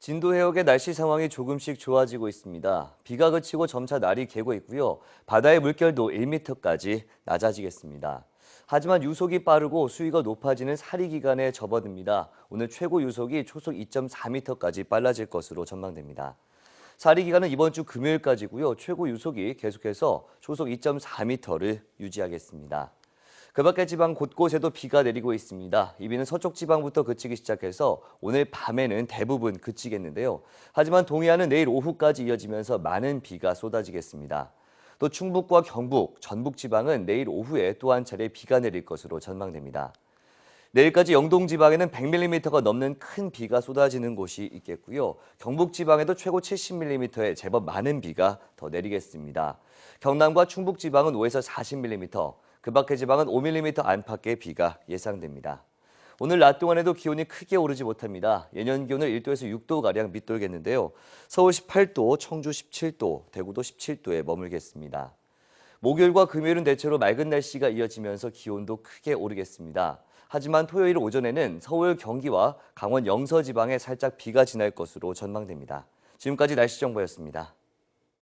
진도 해역의 날씨 상황이 조금씩 좋아지고 있습니다. 비가 그치고 점차 날이 개고 있고요. 바다의 물결도 1m까지 낮아지겠습니다. 하지만 유속이 빠르고 수위가 높아지는 사리 기간에 접어듭니다. 오늘 최고 유속이 초속 2.4m까지 빨라질 것으로 전망됩니다. 사리 기간은 이번 주 금요일까지고요. 최고 유속이 계속해서 초속 2.4m를 유지하겠습니다. 그 밖의 지방 곳곳에도 비가 내리고 있습니다. 이 비는 서쪽 지방부터 그치기 시작해서 오늘 밤에는 대부분 그치겠는데요. 하지만 동해안은 내일 오후까지 이어지면서 많은 비가 쏟아지겠습니다. 또 충북과 경북, 전북 지방은 내일 오후에 또 한 차례 비가 내릴 것으로 전망됩니다. 내일까지 영동 지방에는 100mm가 넘는 큰 비가 쏟아지는 곳이 있겠고요. 경북 지방에도 최고 70mm의 제법 많은 비가 더 내리겠습니다. 경남과 충북 지방은 5에서 40mm, 그 밖의 지방은 5mm 안팎의 비가 예상됩니다. 오늘 낮 동안에도 기온이 크게 오르지 못합니다. 예년 기온을 1도에서 6도가량 밑돌겠는데요. 서울 18도, 청주 17도, 대구도 17도에 머물겠습니다. 목요일과 금요일은 대체로 맑은 날씨가 이어지면서 기온도 크게 오르겠습니다. 하지만 토요일 오전에는 서울, 경기와 강원 영서 지방에 살짝 비가 지날 것으로 전망됩니다. 지금까지 날씨 정보였습니다.